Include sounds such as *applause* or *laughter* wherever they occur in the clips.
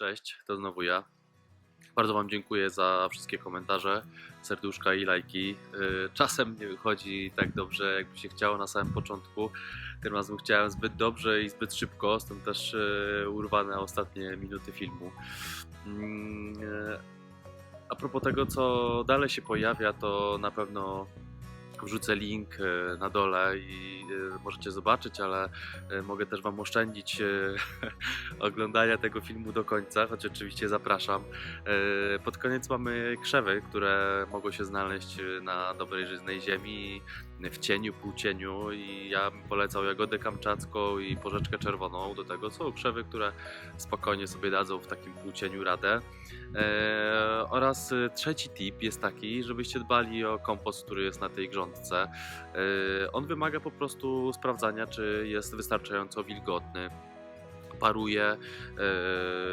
Cześć, to znowu ja. Bardzo Wam dziękuję za wszystkie komentarze, serduszka i lajki. Yy, Czasem nie wychodzi tak dobrze, jakby się chciało na samym początku. Tym razem chciałem zbyt dobrze i zbyt szybko, stąd też yy, urwane ostatnie minuty filmu. Mm, yy, A propos tego, co dalej się pojawia, to na pewno wrzucę link yy, na dole i yy, możecie zobaczyć, ale yy, mogę też Wam oszczędzić *laughs* oglądania tego filmu do końca, choć oczywiście zapraszam. E, Pod koniec mamy krzewy, które mogą się znaleźć e, na dobrej żyznej ziemi, w cieniu, półcieniu i ja bym polecał jagodę kamczacką i porzeczkę czerwoną. Do tego są krzewy, które spokojnie sobie dadzą w takim półcieniu radę. E, oraz e, trzeci tip jest taki, żebyście dbali o kompost, który jest na tej grządce. E, on wymaga po prostu sprawdzania, czy jest wystarczająco wilgotny. Paruje, e,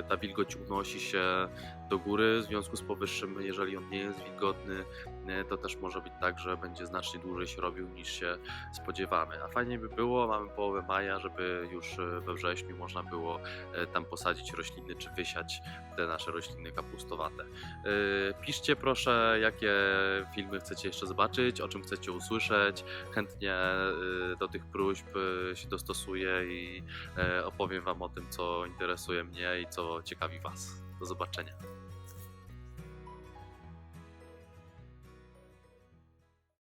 ta wilgoć unosi się do góry. W związku z powyższym, jeżeli on nie jest wilgotny, e, to też może być tak, że będzie znacznie dłużej się robił niż się spodziewamy. A fajnie by było, mamy połowę maja, żeby już e, we wrześniu można było e, tam posadzić rośliny czy wysiać te nasze rośliny kapustowate. Piszcie proszę, jakie filmy chcecie jeszcze zobaczyć, o czym chcecie usłyszeć. Chętnie do tych próśb się dostosuję i opowiem Wam o tym, co interesuje mnie i co ciekawi Was. Do zobaczenia.